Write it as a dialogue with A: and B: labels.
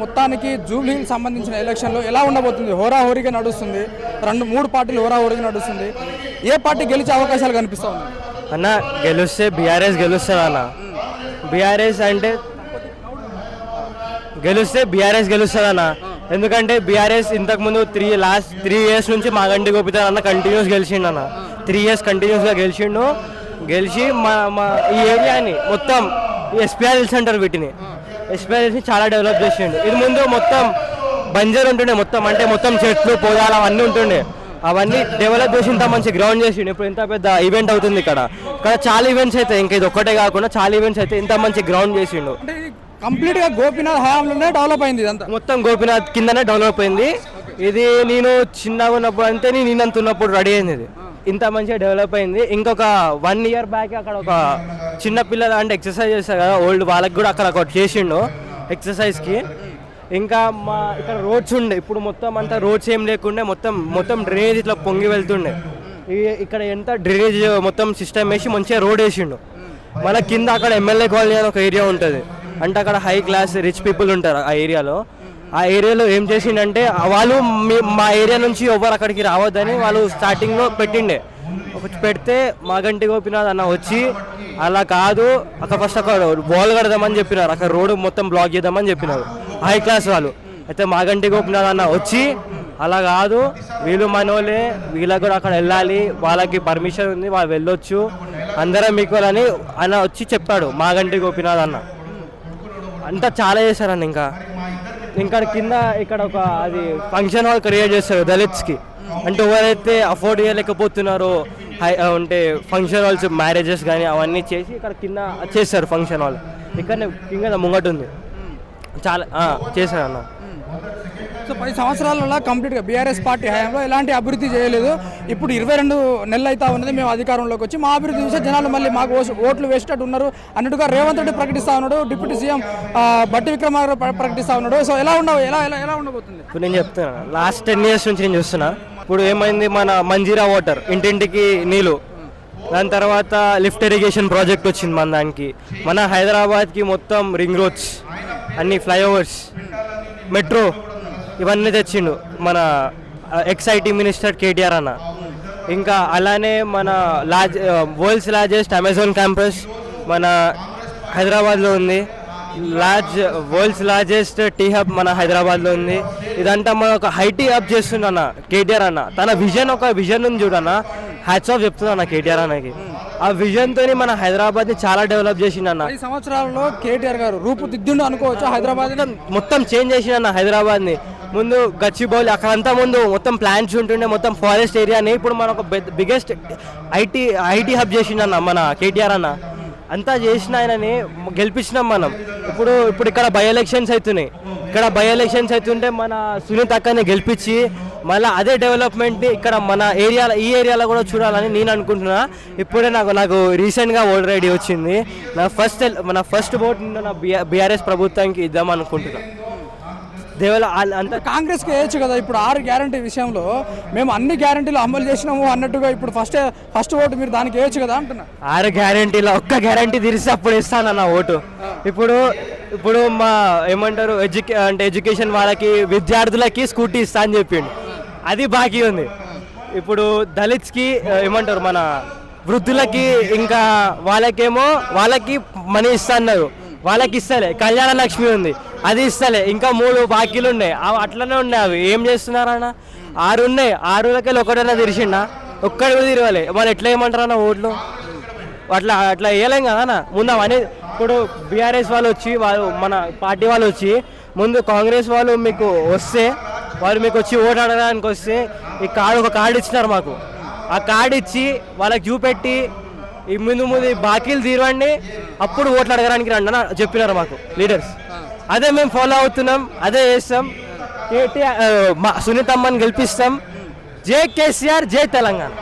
A: మొత్తానికి జూబ్లీకి సంబంధించిన ఎలక్షన్లో ఎలా ఉండబోతుంది? హోరాహోరీగా నడుస్తుంది. రెండు మూడు పార్టీలు హోరాహోరీగా నడుస్తుంది. ఏ పార్టీ గెలిచే అవకాశాలు కనిపిస్తుంది
B: అన్న గెలుస్తే బీఆర్ఎస్ గెలుస్తుంది అన్న? బీఆర్ఎస్ అంటే గెలుస్తే బీఆర్ఎస్ గెలుస్తుంది అన్న? ఎందుకంటే బీఆర్ఎస్ ఇంతకుముందు త్రీ లాస్ట్ త్రీ ఇయర్స్ నుంచి మాగంటి గోపితారు అన్న కంటిన్యూస్ గెలిచిండు అన్న. త్రీ ఇయర్స్ కంటిన్యూస్గా గెలిచిండు. గెలిచి మా మా ఈ ఏరియాని మొత్తం ఎస్పీఆర్ సెంటర్ వీటిని. ఎస్పీఆర్ఎల్స్ని చాలా డెవలప్ చేసిండు. ఇది ముందు మొత్తం బంజర్ ఉంటుండే మొత్తం అంటే మొత్తం చెట్లు పొలాలు అవన్నీ ఉంటుండే. అవన్నీ డెవలప్ చేసి ఇంత మంచి గ్రౌండ్ చేసిండు. ఇప్పుడు ఇంత పెద్ద ఈవెంట్ అవుతుంది ఇక్కడ. ఇక్కడ చాలా ఈవెంట్స్ అయితే ఇంకా ఇది ఒక్కటే కాకుండా చాలా ఈవెంట్స్ అయితే ఇంత మంచి గ్రౌండ్ చేసిండు.
A: అంటే ఇది కంప్లీట్గా గోపీనాథ్ హయాంలోనే డెవలప్ అయింది ఇదంతా.
B: మొత్తం గోపినాథ్ కిందనే డెవలప్ అయింది. ఇది నేను చిన్నగా ఉన్నప్పుడు అంతే నేను నేనంత ఉన్నప్పుడు రెడీ అయింది ఇది ఇంత మంచిగా డెవలప్ అయింది. ఇంకొక వన్ ఇయర్ బ్యాక్ అక్కడ ఒక చిన్న పిల్లలు అంటే ఎక్సర్సైజ్ చేస్తారు కదా ఓల్డ్ వాళ్ళకి కూడా అక్కడ ఒకటి చేసిండు ఎక్సర్సైజ్కి ఇంకా మా ఇక్కడ రోడ్స్ ఉండే. ఇప్పుడు మొత్తం అంతా రోడ్స్ ఏం లేకుండే మొత్తం మొత్తం డ్రైనేజ్ ఇట్లా పొంగి వెళ్తుండే. ఇక్కడ ఎంత డ్రైనేజ్ మొత్తం సిస్టమ్ వేసి మంచిగా రోడ్ వేసిండు. మన కింద అక్కడ ఎమ్మెల్యే కాలనీ అని ఒక ఏరియా ఉంటుంది. అంటే అక్కడ హై క్లాస్ రిచ్ పీపుల్ ఉంటారు ఆ ఏరియాలో ఆ ఏరియాలో ఏం చేసిండంటే వాళ్ళు మీ- మా ఏరియా నుంచి ఎవరు అక్కడికి రావద్దని వాళ్ళు స్టార్టింగ్లో పెట్టిండే. పెడితే మాగంటి గోపినాథ్ అన్న వచ్చి అలా కాదు అక్కడ ఫస్ట్ అక్కడ వాల్ కడదామని చెప్పినారు. అక్కడ రోడ్డు మొత్తం బ్లాక్ చేద్దామని చెప్పినారు. హై క్లాస్ వాళ్ళు. అయితే మాగంటి గోపినాథ్ అన్న వచ్చి అలా కాదు వీళ్ళు మనోలే వీళ్ళకి కూడా అక్కడ వెళ్ళాలి వాళ్ళకి పర్మిషన్ ఉంది వాళ్ళు వెళ్ళొచ్చు అందరం మీకు అని అన్న వచ్చి చెప్పాడు మాగంటి గోపినాథ్ అన్న. అంతా చాలా చేశారన్న ఇంకా. ఇంకా కింద ఇక్కడ ఒక అది ఫంక్షన్ హాల్ క్రియేట్ చేస్తారు దళిత్స్కి. అంటే ఎవరైతే అఫోర్డ్ చేయలేకపోతున్నారో హై అంటే ఫంక్షన్ హాల్స్ మ్యారేజెస్ కానీ అవన్నీ చేసి ఇక్కడ కింద చేస్తారు ఫంక్షన్ హాల్. ఇక్కడ కింద ముంగట ఉంది చాలా చేశాను చేశారు అన్న
A: సో పది సంవత్సరాలలో కంప్లీట్గా బీఆర్ఎస్ పార్టీ హయాంలో ఎలాంటి అభివృద్ధి చేయలేదు. ఇప్పుడు ఇరవై రెండు నెలలు అయితే ఉన్నది మేము అధికారంలోకి వచ్చి మా అభివృద్ధి చూసే జనాలు మళ్ళీ మాకు ఓట్లు వేసేటట్టు ఉన్నారు. అన్నట్టుగా రేవంత్ రెడ్డి ప్రకటిస్తా ఉన్నాడు డిప్యూటీ సీఎం బట్టి విక్రమార్క ప్రకటిస్తా ఉన్నాడు. సో ఎలా ఉండవు ఎలా ఎలా ఎలా ఉండబోతుంది?
B: ఇప్పుడు నేను చెప్తాను లాస్ట్ టెన్ ఇయర్స్ నుంచి నేను చూస్తున్నా. ఇప్పుడు ఏమైంది మన మంజీరా వాటర్ ఇంటింటికి నీళ్ళు. దాని తర్వాత లిఫ్ట్ ఇరిగేషన్ ప్రాజెక్ట్ వచ్చింది మన దానికి. మన హైదరాబాద్కి మొత్తం రింగ్ రోడ్స్ అన్ని ఫ్లైఓవర్స్ మెట్రో ఇవన్నీ తెచ్చిండు మన ఎక్స్ఐటీ మినిస్టర్ కేటీఆర్ అన్న. ఇంకా అలానే మన large world's largest Amazon campus మన హైదరాబాద్లో ఉంది. Large world's largest T hub మన హైదరాబాద్లో ఉంది. ఇదంతా మన ఒక హైటీ హబ్ చేస్తుండన్న కేటీఆర్ అన్న. తన విజన్ ఒక విజన్ ఉంది చూడన్న హ్యాట్స్ ఆఫ్ చెప్తున్నా కేటీఆర్ అన్నకి. ఆ విజన్తో మన హైదరాబాద్ని చాలా డెవలప్ చేసిండన్న
A: పది సంవత్సరాలలో కేటీఆర్ గారు రూపుదిద్దుండు అనుకోవచ్చు హైదరాబాద్
B: మొత్తం చేంజ్ చేసిండన్న హైదరాబాద్ని. ముందు గచ్చిబౌలి అక్కడంతా ముందు మొత్తం ప్లాంట్స్ ఉంటుండే మొత్తం ఫారెస్ట్ ఏరియాని ఇప్పుడు మన ఒక బిగ్గెస్ట్ ఐటీ ఐటీ హబ్ చేసిండన్న మన కేటీఆర్ అన్న. అంతా చేసిన ఆయనని గెలిపించినాం మనం. ఇప్పుడు ఇప్పుడు ఇక్కడ బై ఎలక్షన్స్ అవుతున్నాయి ఇక్కడ బై ఎలక్షన్స్ అవుతుంటే మన సునీత్ అక్కని గెలిపించి మళ్ళీ అదే డెవలప్మెంట్ని ఇక్కడ మన ఏరియాలో ఈ ఏరియాలో కూడా చూడాలని నేను అనుకుంటున్నా. ఇప్పుడే నాకు నాకు రీసెంట్గా ఓల్డ్ రెడీ వచ్చింది. నా ఫస్ట్ మన ఫస్ట్ ఓట్ నా బీఆర్ఎస్ ప్రభుత్వానికి ఇద్దాం అనుకుంటున్నా. దేవల అంత
A: కాంగ్రెస్కి వేయచ్చు కదా ఇప్పుడు ఆరు గ్యారంటీ విషయంలో. మేము అన్ని గ్యారంటీలు అమలు చేసినాము అన్నట్టుగా ఇప్పుడు ఫస్ట్ ఫస్ట్ ఓటు మీరు దానికి వేయచ్చు కదా అంటున్నా.
B: ఆరు గ్యారంటీలో ఒక్క గ్యారంటీ తీరిస్తే అప్పుడు ఇస్తాను నా ఓటు. ఇప్పుడు ఇప్పుడు మా ఏమంటారు ఎడ్యుకే అంటే ఎడ్యుకేషన్ వాళ్ళకి విద్యార్థులకి స్కూటీ ఇస్తా అని చెప్పిండు. అది బాకీ ఉంది. ఇప్పుడు దళిత్స్కి ఏమంటారు మన వృద్ధులకి ఇంకా వాళ్ళకేమో వాళ్ళకి మనీ ఇస్తా అన్నారు. వాళ్ళకి ఇస్తలే. కళ్యాణ లక్ష్మి ఉంది. అది ఇస్తలే. ఇంకా మూడు బాకీలు ఉన్నాయి. అవి అట్లనే ఉన్నాయి అవి. ఏం చేస్తున్నారన్న ఆరు ఉన్నాయి. ఆరులకెళ్ళి ఒకటైనా తెరిచిండా? ఒక్కడి కూడా తిరగలే వాళ్ళు ఎట్లా ఏమంటారన్న ఓట్లు? అట్లా అట్లా వేయలేం కదా అన్న? ముందు అవన్నీ ఇప్పుడు బీఆర్ఎస్ వాళ్ళు వచ్చి వాళ్ళు మన పార్టీ వాళ్ళు వచ్చి ముందు కాంగ్రెస్ వాళ్ళు మీకు వస్తే వారు మీకు వచ్చి ఓటు అడగడానికి వస్తే ఈ కార్డు ఒక కార్డు ఇచ్చినారు మాకు. ఆ కార్డు ఇచ్చి వాళ్ళకి చూపెట్టి ఈ ముందు ముందు బాకీలు తీరవండి అప్పుడు ఓట్లు అడగడానికి రండి అని చెప్పినారు మాకు లీడర్స్. అదే మేము ఫాలో అవుతున్నాం అదే చేస్తాం. కేటీఆర్ మా సునీతమ్మని గెలిపిస్తాం. జై కేసీఆర్ జై తెలంగాణ.